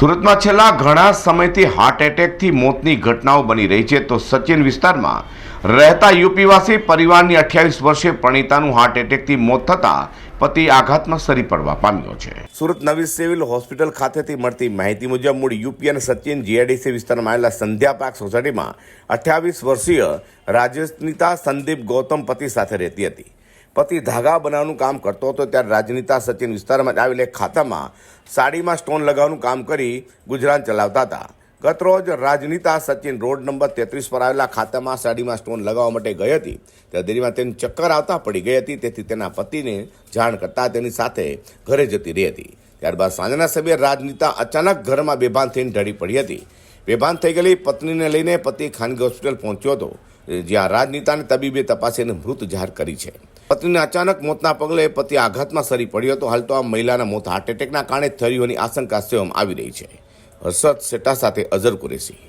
સુરતમાં છેલ્લા ઘણા સમયથી હાર્ટ એટેકથી મોતની ઘટનાઓ બની રહી છે. તો સચિન વિસ્તારમાં રહેતા યુપીવાસી પરિવારની અઠ્યાવીસ વર્ષીય પ્રણીતાનું હાર્ટ એટેકથી મોત થતાં પતિ આઘાતમાં સરી પડવા પામ્યો છે. સુરત નવી સિવિલ હોસ્પિટલ ખાતેથી મળતી માહિતી મુજબ મૂળ યુપી અને સચિન જીઆઈડીસી વિસ્તારમાં આવેલા સંધ્યા પાર્ક સોસાયટીમાં અઠ્યાવીસ વર્ષીય રાજનીતા સંદીપ ગૌતમ પતિ સાથે રહેતી હતી. પતિ ધાગા બનાવવાનું કામ કરતો હતો, ત્યારે રાજનીતા સચિન વિસ્તારમાં જ ખાતામાં સાડીમાં સ્ટોન લગાવવાનું કામ કરી ગુજરાન ચલાવતા હતા. ગતરોજ રાજનીતા સચિન રોડ નંબર તેત્રીસ પર આવેલા ખાતામાં સાડીમાં સ્ટોન લગાવવા માટે ગઈ હતી. ત્યારે દેરીમાં તેની ચક્કર આવતા પડી ગઈ હતી, તેથી તેના પતિને જાણ કરતા તેની સાથે ઘરે જતી રહી હતી. ત્યારબાદ સાંજના સમયે રાજનીતા અચાનક ઘરમાં બેભાન થઈને ઢળી પડી હતી. બેભાન થઈ ગયેલી પત્નીને લઈને પતિ ખાનગી હોસ્પિટલ પહોંચ્યો હતો, જ્યાં રાજનીતાને તબીબે તપાસીને મૃત જાહેર કરી છે. પત્નીને અચાનક મોતના પગલે પતિ આઘાતમાં સરી પડ્યો હતો. હાલ તો આ મહિલાના મોત હાર્ટ એટેકના કારણે થયું હોવાની આશંકા સેવામાં આવી રહી છે. હર્ષદ સેટા સાથે અઝર કુરેશી.